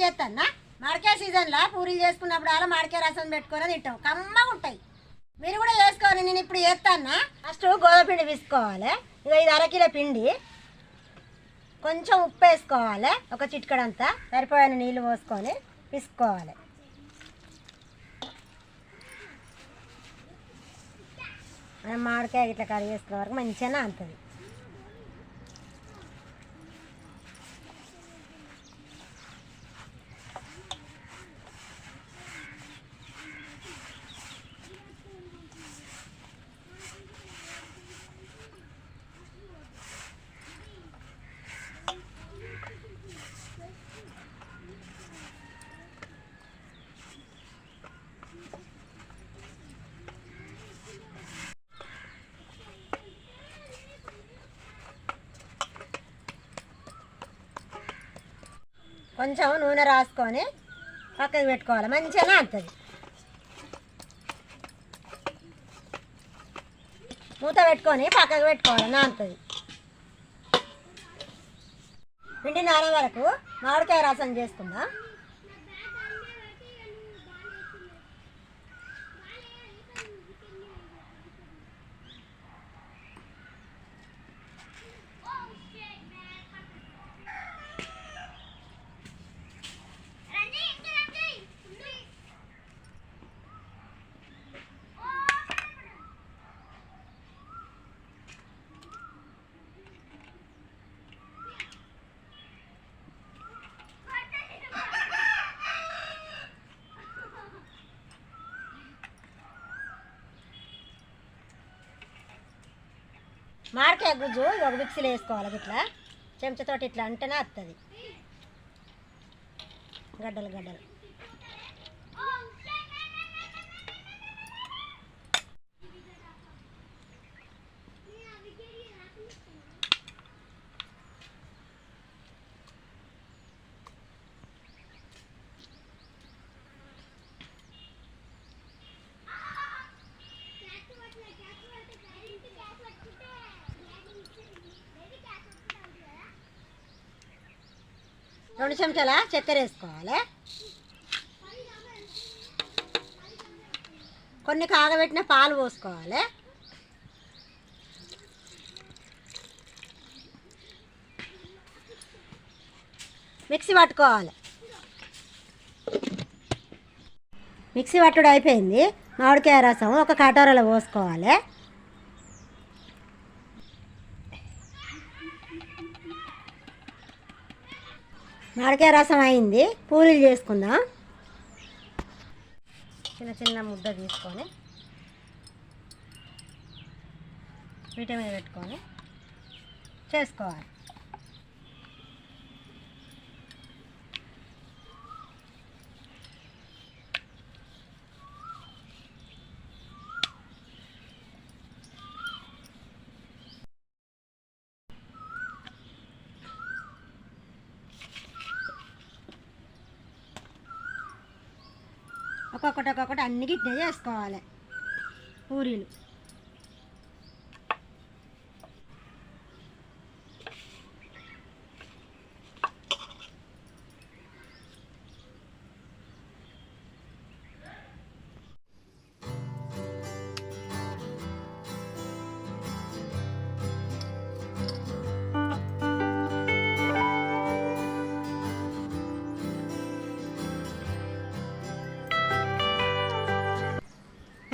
పూరీలు చేస్తానా మడకే సీజన్లో? పూరీలు చేసుకున్నప్పుడు అలా మడకే రసం పెట్టుకొని తింటాం. కమ్మగా ఉంటాయి. మీరు కూడా చేసుకోవాలి నేను ఇప్పుడు చేస్తానా ఫస్ట్ గోధుమ పిండి తీసుకోవాలి. ఇక ఇది అరకిలో పిండి. కొంచెం ఉప్పు వేసుకోవాలి ఒక చిటికడంతా. సరిపోయిన నీళ్ళు పోసుకొని పిసుకోవాలి. మనం మామిడికాయ ఇట్లా కర్రీ చేసుకునే వరకు మంచిగానే అంతది. కొంచెం నూనె రాసుకొని పక్కకు పెట్టుకోవాలి. మంచిగానే అంతుంది మూత పెట్టుకొని పక్కకు పెట్టుకోవాలి. నానుతుంది పిండి నానే వరకు మామిడికాయ రసం చేసుకుందాం. మామిడికాయ గుజ్జు ఒక మిక్సీలో వేసుకోవాలి ఇట్లా. చెంచతోటి ఇట్లా అంటేనే వస్తుంది గడ్డలు గడ్డలు. రెండు చెంచాల? చక్కెర వేసుకోవాలి కొన్ని కాగబెట్టిన పాలు పోసుకోవాలి? మిక్సీ పట్టుకోవాలి. మిక్సీ పట్టుడు అయిపోయింది. మామిడికాయ రసం ఒక కటోరలో పోసుకోవాలి? మామిడికాయ రసం అయింది. పూరీలు చేసుకుందాం. చిన్న చిన్న ముద్ద తీసుకొని వీటి మీద పెట్టుకొని చేసుకోవాలి. ఒక్కొక్కటి ఒక్కొక్కటి అన్ని గిట్నే చేసుకోవాలి. పూరీలు.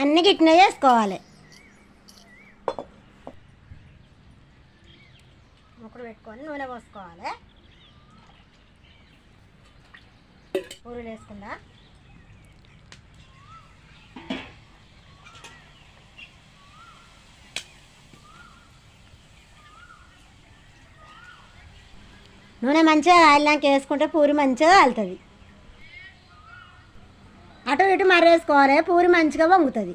అన్ని గిట్నే చేసుకోవాలి. ముక్కడు పెట్టుకొని నూనె పోసుకోవాలి. పూరీలు వేసుకుందా? నూనె మంచిగా కాయలాక వేసుకుంటే పూరి మంచిగా కాలుతుంది. అటు ఇటు మరేసుకోవాలి పూరి మంచిగా వంగుతుంది.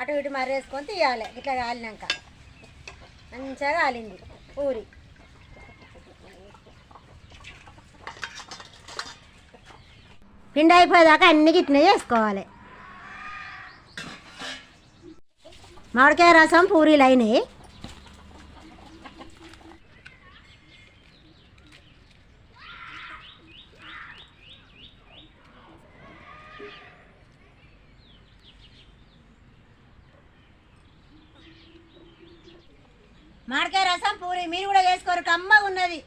అటు ఇటు మర్రేసుకొని తీయాలి. ఇట్లా కాలినాక. మంచిగా కాలింది పూరి. పిండి అయిపోయేదాకా అన్ని గిట్నే చేసుకోవాలి. మామిడికాయ రసం పూరీలు అయినాయి. మామిడికాయ రసం పూరి మీరు కూడా చేసుకోరు కమ్మ ఉన్నది.